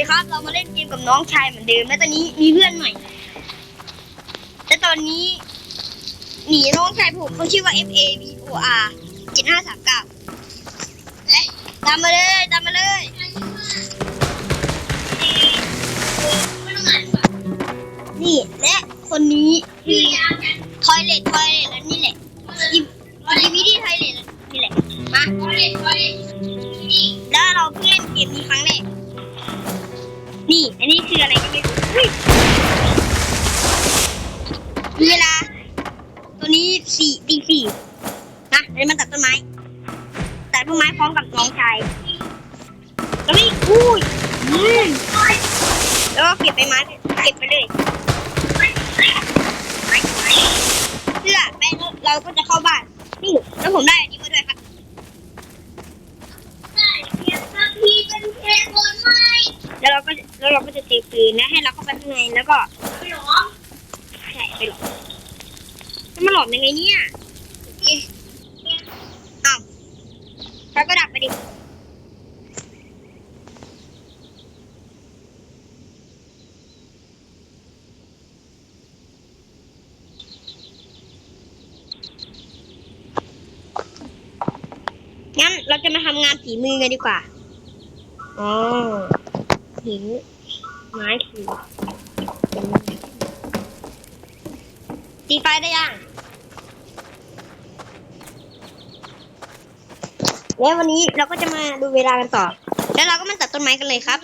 ดีครับ เรามาเล่นเกมกับน้องชายเหมือนเดิมและตอนนี้มีเพื่อนใหม่และตอนนี้หนีน้องชายผมเขาชื่อว่า F A V O R เจ็ดห้าสามเก้าตามมาเลยตามมาเลยนี่และคนนี้คือทอยเลททอยเลทแล้วนี่แหละยิมยิมวิธีทอยเลทนี่แหละมาแล้วเราเพิ่งเล่นเกมนี้ครั้งแรก นี่ อันนี้คืออะไรก็ไม่รู้อุ๊ยมีเวลา ตัวนี้สี่ตีสี่นะเดี๋ยวมันตัดต้นไม้ ตัดต้นไม้พร้อมกับน้องชายแล้วนี่อุ้ยอืมแล้วก็เก็บไปไม้เก็บไปเลยเพื่อแม่เราก็จะเข้าบ้าน นี่ แล้วผมได้อันนี้มาด้วยครับแล้วเราก็ แล้วเราก็จะเซฟปืนนะให้เราเข้าไปข้างในแล้วก็ใช่ไปหลอมแล้วมันหลอมยังไงเนี่ยเอ๊ะอ้าวแล้วก็ดับไปดิงั้นเราจะมาทำงานฝีมือกันดีกว่า อ๋อ หินไม้ขีดตีไฟได้ยังแล้ววันนี้เราก็จะมาดูเวลากันต่อ แล้วเราก็มาตัดต้นไม้กันเลยครับ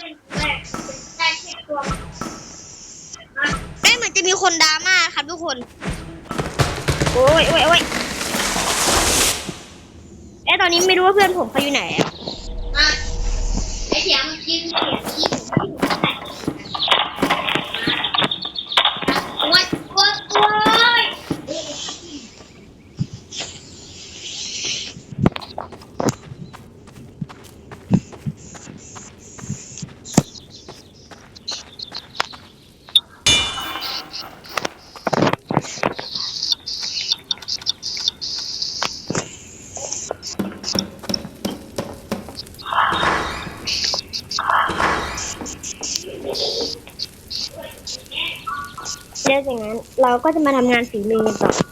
เอ้เหมือนจะมีคนดราม่าครับทุกคน โอ้ยโอ้ยโอ้ยเอ้ตอนนี้ไม่รู้ว่าเพื่อนผมเขาอยู่ไหนอะไอเสียงมันกินเสียงที่ผมที่ผมใส่โอ๊ยโอ๊ยโอ๊ย แล้ว จากนั้นเราก็จะมาทำงานฝีมือกันต่อ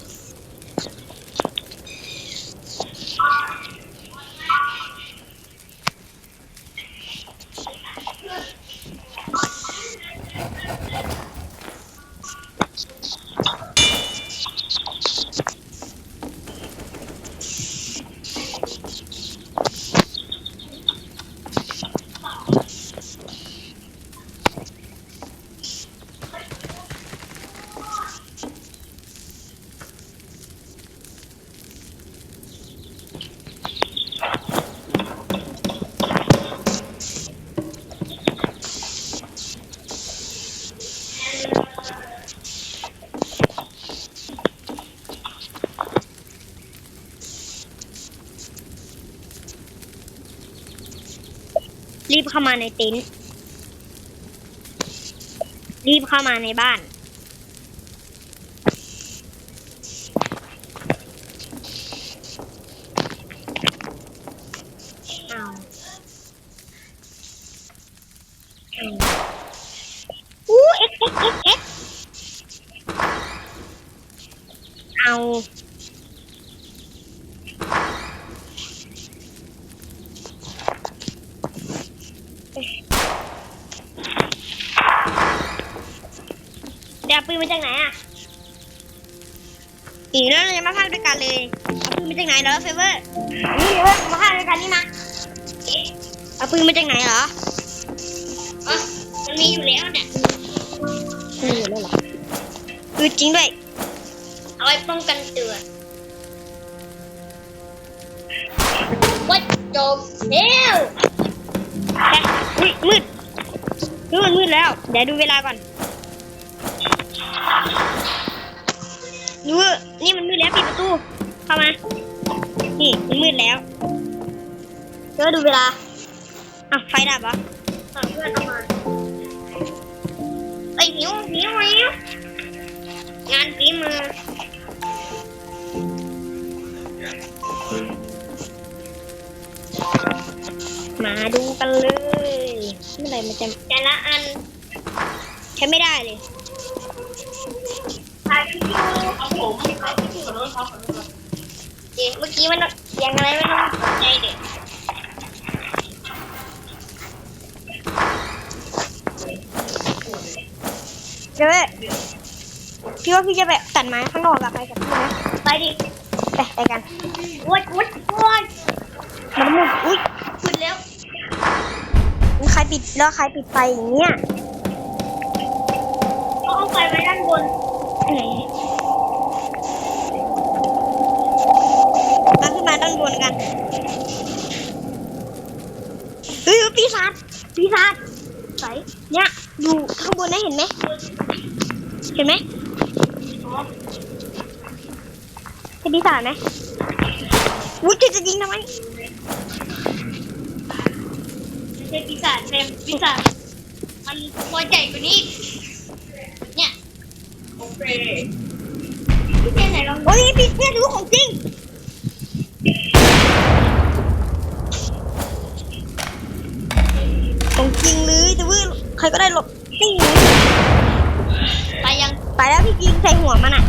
รีบเข้ามาในเต็นท์รีบเข้ามาในบ้าน เอาเอาอู้เอ็กเอ็กเอ็กเอ็กเอา เดี๋ยวเอา ปืนมาจากไหนอะอีกแล้วเราจะมาพากด้วยกันเลยเอาปืนมาจากไหนเหรอเฟเวอร์นี่เฟเวอร์มาพากด้วยกันนี่มาเอาปืนมาจากไหนเหรอเอ้ยมันมีอยู่แล้วเนี่ยนี่อยู่แล้วเหรอปืนจริงด้วย เอาไว้ป้องกันตัววัดจบแล้วแต่อุ้ยมืดมืดมันมืดแล้ว เดี๋ยวดูเวลาก่อน ดูนี่มันมืดแล้วปิดประตู เข้ามา นี่มันมืดแล้วเดี๋ยวดูเวลา อะไฟดับเหรอฝากเพื่อนเอามาไอ้หิวหิวหิวงานฝีมือมาดูกันเลยไม่ไรไหร่มันจะแต่ละอัน ใช้ไม่ได้เลย เด็กเมื่อกี้มันเสียงอะไรไม่ต้องสนใจเด็กเดี๋ยวพี่ว่าพี่จะไปตัดไม้ข้างนอกกับไปกับพี่นะไปดิไปไปกันวัดวัดวัดมันมุดอุ้ยขึ้นแล้วมันใครปิดแล้วใครปิดไฟอย่างเงี้ยเขาเอาไฟไว้ด้านบน ไหนมาขึ้นมาด้านบนกันเฮ้ยปีศาจปีศาจใสเนี่ยอยู่ข้างบนนะเห็นไหมเห็นไหมเห็นปีศาจไหมวุ้ยจะยิงทำไมไม่ใช่ปีศาจเป็นปีศาจมันตัวใหญ่กว่านี้เนี่ย โอเคพี่เจนไหนลองโอ้ยปีเนี่ยดูของจริงของจริงเลยแต่ว่าใครก็ได้หลบนี่ไปยังไปแล้วพี่ยิงใส่หัวมันอะ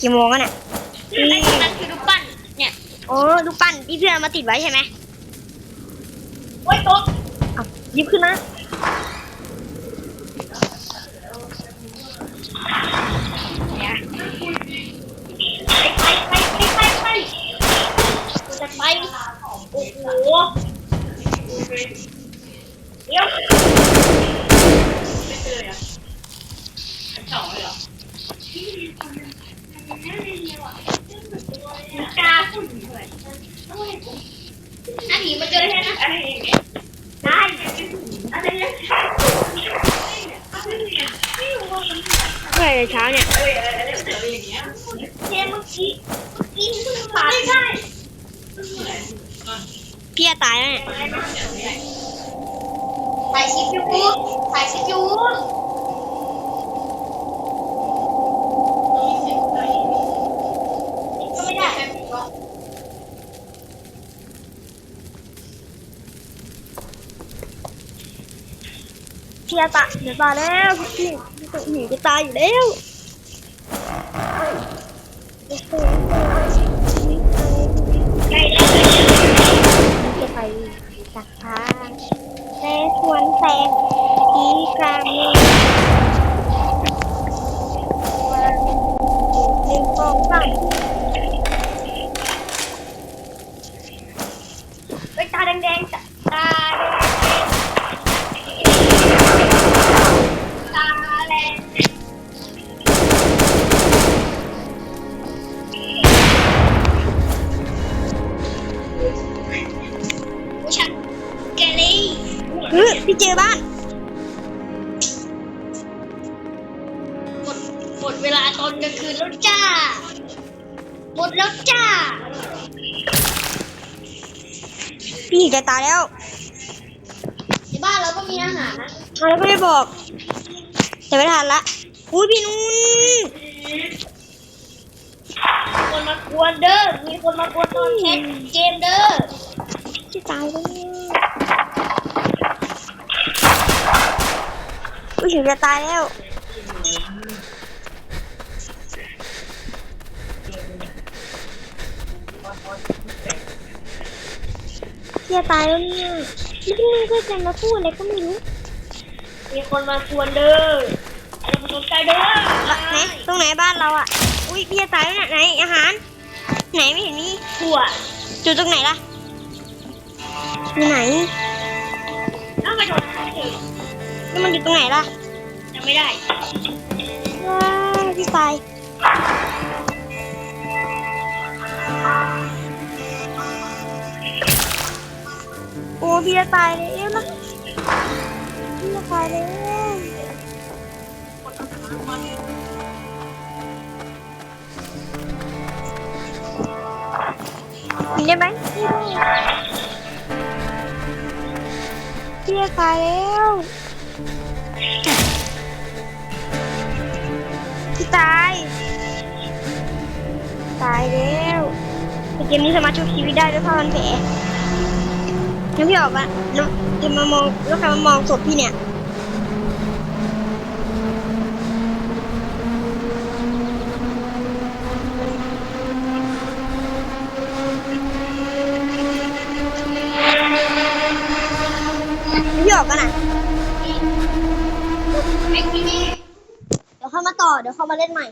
กี่โมงกันอะไอ้นั่นคือรูปปั้นเนี่ยโอ้ดูปั้นที่เพื่อนมาติดไว้ใช่ไหมโอ้ยต๊ะเอาห ยิบขึ้นนะไปไปไปไปไปจะไปโอ้โหเดี๋ยวไม่เจออะสองเลยเหรอกาฝุ่นเลยอันนี้มาเจอแค่นะ เว่ยไม่รู้ว่ามันเมื่อเช้าเนี่ยเอ้ยอะไรอะไรอย่างเงี้ยเกมเมื่อกี้เมื่อกี้เพิ่งผ่านไม่ใช่พี่จะตายแล้วเนี่ยถ่ายคลิปอยู่ถ่ายคลิปอยู่ก็ไม่ได้ พี่จะเดี๋ยวตายแล้วพี่พี่จะหนีจะตายอยู่แล้วจะไปสักพักแต่สวนแสงผีกลางเมืองวันหนึ่งสองสาม เฮ้ยพี่เจอบ้าน หมดหมดเวลาตอนกลางคืนแล้วจ้า หมดแล้วจ้า พี่จะตายแล้วในบ้านเราก็มีอาหารนะเอาแล้วไม่ได้บอก แต่ไม่ทันละอุ้ยพี่นุ่นคนมากวนเด้อมีคนมากวนตอนแคสเกมเด้อจะตายแล้ว อุ้ยถึงจะตายแล้วจะตายแล้วเนี่ยพี่นุ่นก็จะมาพูดอะไรก็ไม่รู้ มีคนมากวนเด้อเรามาสนใจเด้อไหนตรงไหนบ้านเราอะ อุ้ยพี่จะตายแล้วเนี่ยไหนอาหาร ไหนไม่เห็นมีถั่วจุดตรงไหนล่ะอยู่ไหน เอาไปโดนเถอะ แล้วมันอยู่ตรงไหนล่ะยังไม่ได้ว้าวพี่ตายโอ้พี่จะตายแล้วนะพี่จะตายแล้วมีได้ไหมไม่พี่จะตายแล้ว ตาย ตายแล้วเกมนี้สามารถชุบชีวิตได้ด้วยผ้าพันแผลงั้นพี่ออกอะแล้วจะมามองแล้วใครมามองศพพี่เนี่ยพี่ออกกันอะ ต่อเดี๋ยวเข้ามาเล่นใหม่